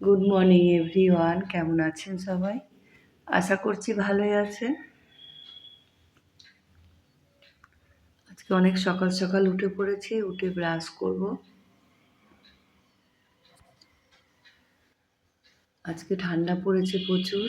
Good morning every one কেমন আছেন সবাই? আশা করছি ভালোই আছেন। আজকে অনেক সকাল সকাল উঠে পড়েছি, উঠে ব্রাশ করব। আজকে ঠান্ডা পড়েছে প্রচুর।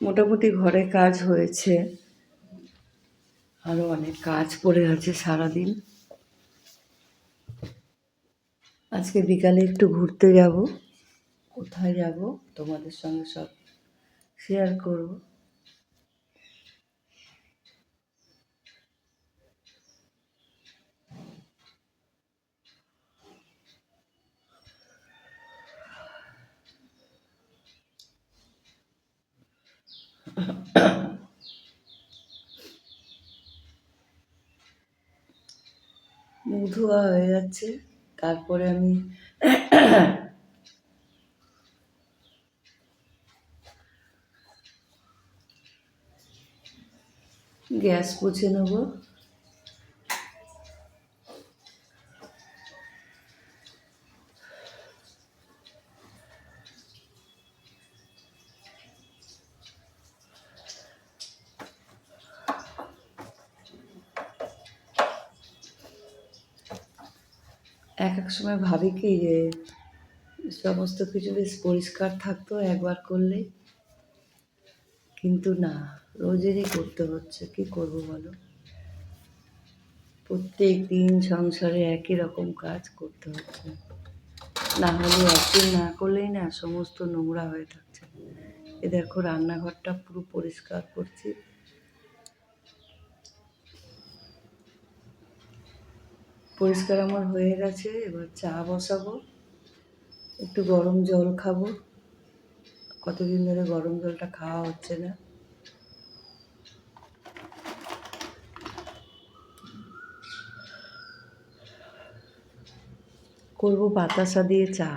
মোটামুটি ঘরে কাজ হয়েছে। আরও অনেক কাজ পড়ে আছে সারাদিন। আজকে বিকালে একটু ঘুরতে যাব। কোথায় যাব? তোমাদের সঙ্গে সব শেয়ার করব। মুখ ধোয়া হয়ে যাচ্ছে। তারপরে আমি গ্যাস পুছে নেব। এক এক সময় ভাবি কি যে, সমস্ত কিছু বেশ পরিষ্কার থাকতো একবার করলে। কিন্তু না, রোজেরই করতে হচ্ছে। কি করব বলো? প্রত্যেক দিন সংসারে একই রকম কাজ করতে হচ্ছে। না হলে একদিন না করলেই না, সমস্ত নোংরা হয়ে থাকছে। এ দেখো, রান্নাঘরটা পুরো পরিষ্কার করছি। পরিষ্কার আমার হয়ে গেছে, এবার চা বসাবো, একটু গরম জল খাব। কতদিন ধরে গরম জলটা খাওয়া হচ্ছে না। করব বাতাসা দিয়ে চা।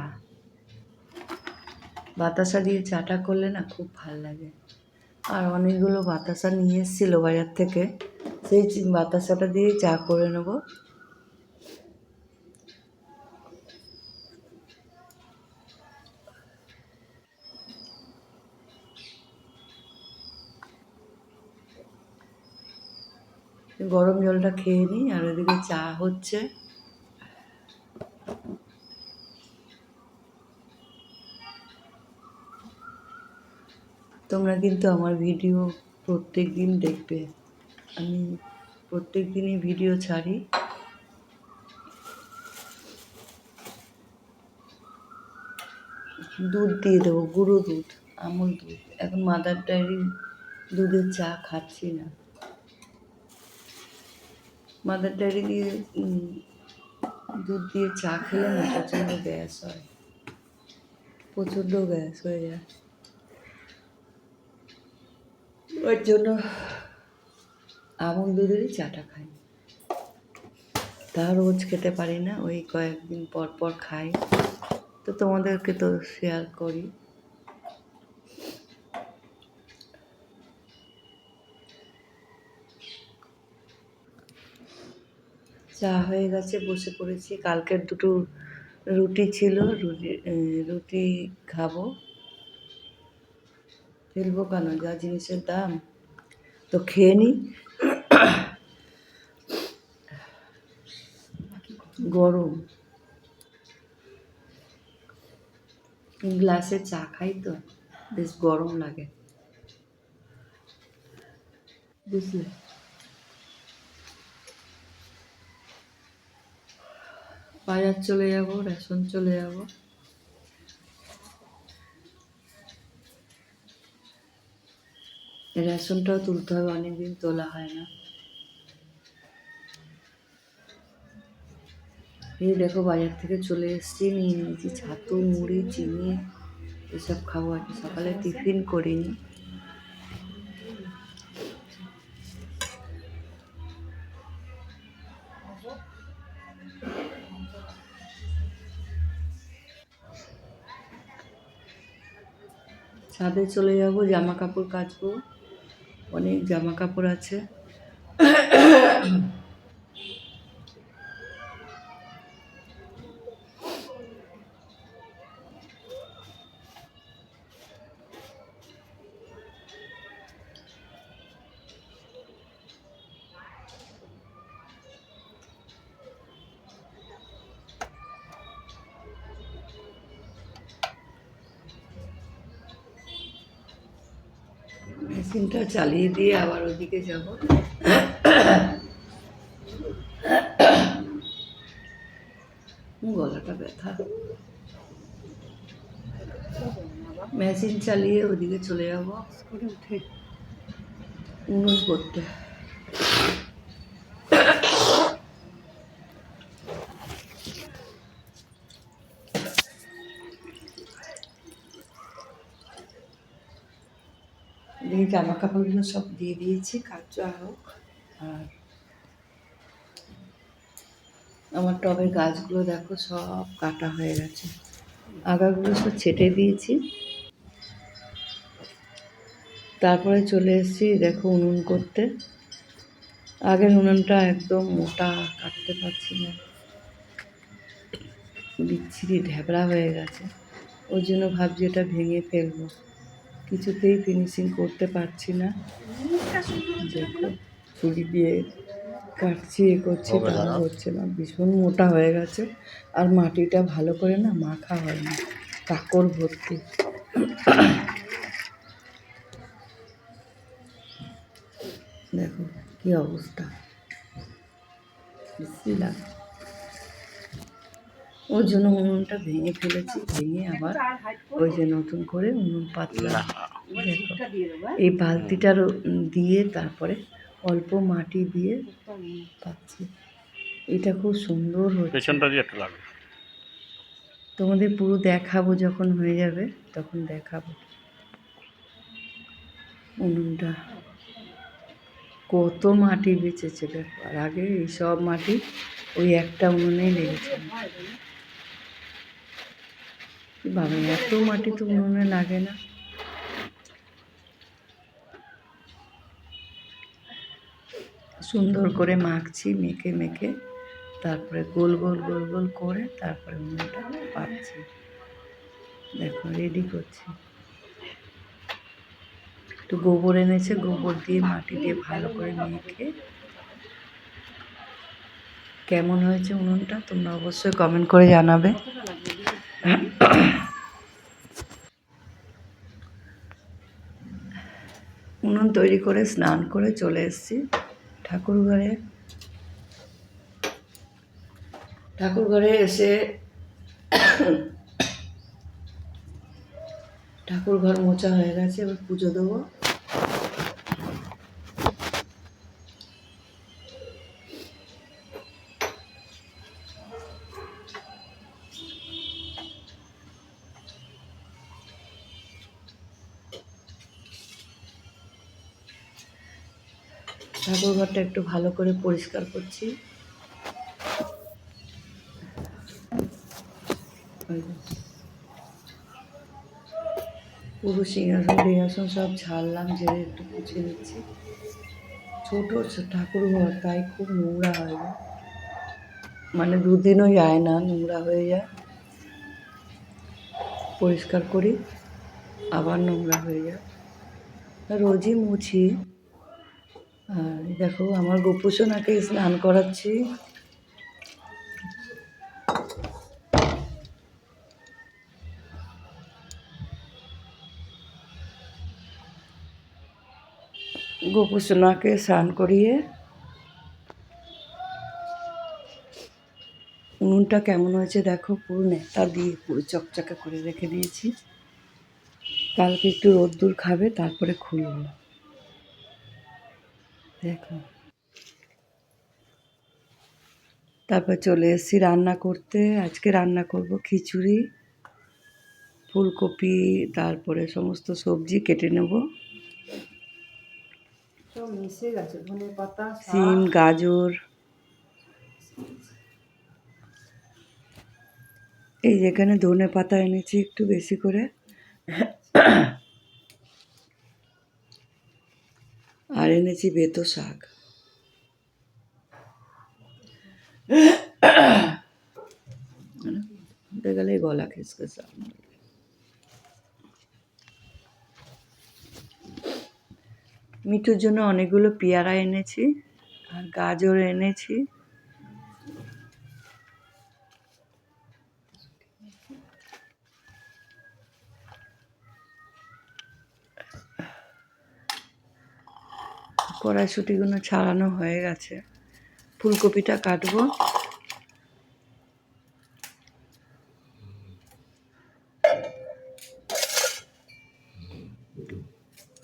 বাতাসা দিয়ে চাটা করলে না খুব ভালো লাগে। আর অনেকগুলো বাতাসা নিয়ে এসেছিল বাজার থেকে, সেই বাতাসাটা দিয়ে চা করে নেব। গরম জলটা খেয়ে নিই, আর ওদিকে চা হচ্ছে। তোমরা কিন্তু আমার ভিডিও প্রত্যেক দিন দেখবে। আমি প্রত্যেক দিনই ভিডিও ছাড়ি। দুধ দিয়ে দেবো, গুঁড়ো দুধ, আমুল দুধ। এখন মাদার ডায়েরি দুধের চা খাচ্ছি না। মাদার ডায়েরি দিয়ে দুধ দিয়ে চা খেলে না প্রচণ্ড গ্যাস হয়। প্রচণ্ড গ্যাস হয়ে যায়। ওর জন্য আমুল দুধেরই চাটা খাই। তা রোজ খেতে পারি না, ওই কয়েকদিন পর পর খাই। তো তোমাদেরকে তো শেয়ার করি। চা হয়ে গেছে, বসে পড়েছি। কালকের দুটো রুটি ছিল, রুটি রুটি খাব। ফেলব কেন? যা জিনিসের দাম। তো খেয়ে নিই গরম। গ্লাসে চা খাই তো, বেশ গরম লাগে। বুঝলে? বাজার চলে যাব, রেশন চলে যাব। রেশনটাও তুলতে হবে, অনেকদিন তোলা হয় না। এই দেখো বাজার থেকে চলে এসেছি, নিয়ে নিয়েছি ছাতু, মুড়ি, চিনি, এসব খাব আর কি সকালে টিফিন করিনি। ছাদে চলে যাব জামা কাপড় কাচবো। অনেক জামা কাপড় আছে। মেশিনটা চালিয়ে দিয়ে আবার ওদিকে যাব। গলাটা ব্যথা। মেশিন চালিয়ে ওদিকে চলে যাব। উনুন করতে। এদিকে জামা কাপড়গুলো সব দিয়ে দিয়েছি কাচা হোক। আর আমার টবের গাছগুলো দেখো, সব কাটা হয়ে গেছে। আগাগুলো সব ছেটে দিয়েছি। তারপরে চলে এসেছি, দেখো উনুন করতে। আগের উনুনটা একদম মোটা, কাটতে পারছি না। বিচ্ছিরি ঢ্যাবড়া হয়ে গেছে। ওই জন্য ভাবছি এটা ভেঙে ফেলব। কিছুতেই ফিনিশিং করতে পারছি না। দেখো ছুরি দিয়ে কাটছি এ করছি তাও হচ্ছে না ভীষণ মোটা হয়ে গেছে। আর মাটিটা ভালো করে না মাখা হয় না কাকড় ভর্তি। দেখো কি অবস্থা। বিশ্রী লাগে ওই জন্য উনুনটা ভেঙে ফেলেছি ভেঙে আবার ওই যে নতুন করে উনুন পাতলা। দেখো এই বালতিটার দিয়ে তারপরে অল্প মাটি দিয়ে পাচ্ছি। এটা খুব সুন্দর হচ্ছে। তোমাদের পুরো দেখাবো যখন হয়ে যাবে তখন দেখাবো। উনুনটা কত মাটি বেঁচেছে দেখো। আর আগে এই সব মাটি ওই একটা উনুনেই লেগেছে। বাবা এত মাটি তো উনুনে লাগে না। সুন্দর করে মাখছি, মেখে মেখে, তারপরে গোল গোল গোল গোল করে তারপরে উনুনটা পাচ্ছি। দেখো রেডি করছি। একটু গোবর এনেছে, গোবর দিয়ে মাটি দিয়ে ভালো করে মেখে। কেমন হয়েছে উনুনটা তোমরা অবশ্যই কমেন্ট করে জানাবে। উনুন তৈরি করে স্নান করে চলে এসেছি ঠাকুর ঘরে। ঠাকুর ঘরে এসে ঠাকুর ঘর মোছা হয়ে গেছে, এবার পুজো দেবো। ঠাকুর ঘরটা একটু ভালো করে পরিষ্কার করছি। পুরো সিংহাসন টিংহাসন সব ঝাড়লাম ঝেড়ে একটু মুছে দিচ্ছি ছোট ছ- ঠাকুর ঘর তাই খুব নোংরা হয় গো। মানে দুদিনও যায় না, নোংরা হয়ে যায়। পরিষ্কার করি, আবার নোংরা হয়ে যায়। রোজই মুছি। আর দেখো, আমার গোপুসোনাকে স্নান করাচ্ছি। গোপুসোনাকে স্নান করিয়ে উনুনটা কেমন হয়েছে দেখো, পুরো নেতা দিয়ে পুরো চকচকে করে রেখে দিয়েছি। কালকে একটু রোদ্দুর খাবে, তারপরে খুলবো। দেখো। তারপর চলে এসেছি রান্না করতে। আজকে রান্না করব খিচুড়ি ফুলকপি তারপরে সমস্ত সবজি কেটে নেব। সিম গাজর। এই যেখানে ধনে পাতা এনেছি একটু বেশি করে। এনেছি বেতো শাক। গেলে গলা খেসকে মিঠুর জন্য অনেকগুলো পেয়ারা এনেছি আর গাজর এনেছি। কড়াইশুটিগুলো ছাড়ানো হয়ে গেছে। ফুলকপিটা কাটবো।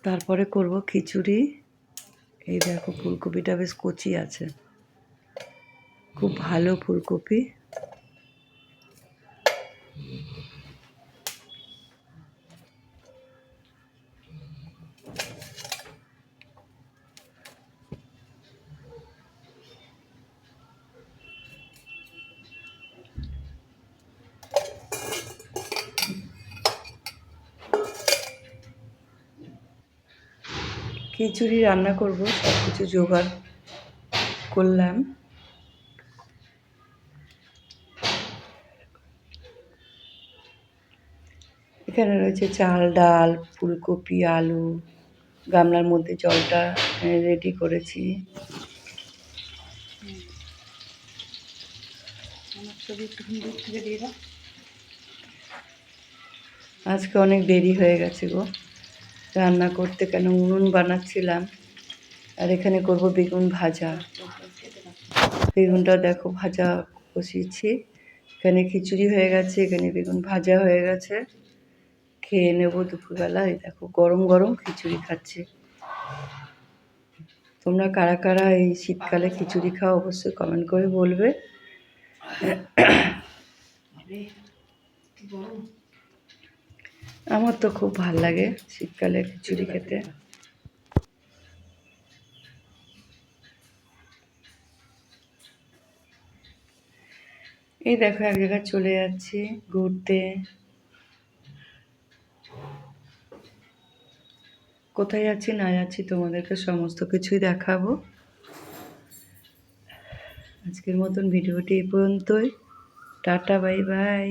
তারপরে করব খিচুড়ি। এই দেখো ফুলকপিটা বেশ কচি আছে। খুব ভালো ফুলকপি। খিচুড়ি রান্না করব সব কিছু জোগাড় করলাম। এখানে রয়েছে চাল ডাল ফুলকপি আলু গামলার মধ্যে জলটা রেডি করেছি। আজকে অনেক দেরি হয়ে গেছে গো। রান্না করতে কেন? উনুন বানাচ্ছিলাম। আর এখানে করব বেগুন ভাজা। বেগুনটা দেখো ভাজা বসিয়েছি। এখানে খিচুড়ি হয়ে গেছে, এখানে বেগুন ভাজা হয়ে গেছে। খেয়ে নেব দুপুরবেলা। এই দেখো গরম গরম খিচুড়ি খাচ্ছি। তোমরা কারা কারা এই শীতকালে খিচুড়ি খাও অবশ্যই কমেন্ট করে বলবে। আমার তো খুব ভালো লাগে শীতকালে খিচুড়ি খেতে। এই দেখো, এক জায়গায় চলে যাচ্ছি ঘুরতে। কোথায় যাচ্ছি না যাচ্ছি তোমাদেরকে সমস্ত কিছুই দেখাবো। আজকের মতন ভিডিওটি এই পর্যন্তই। Tata, bye bye.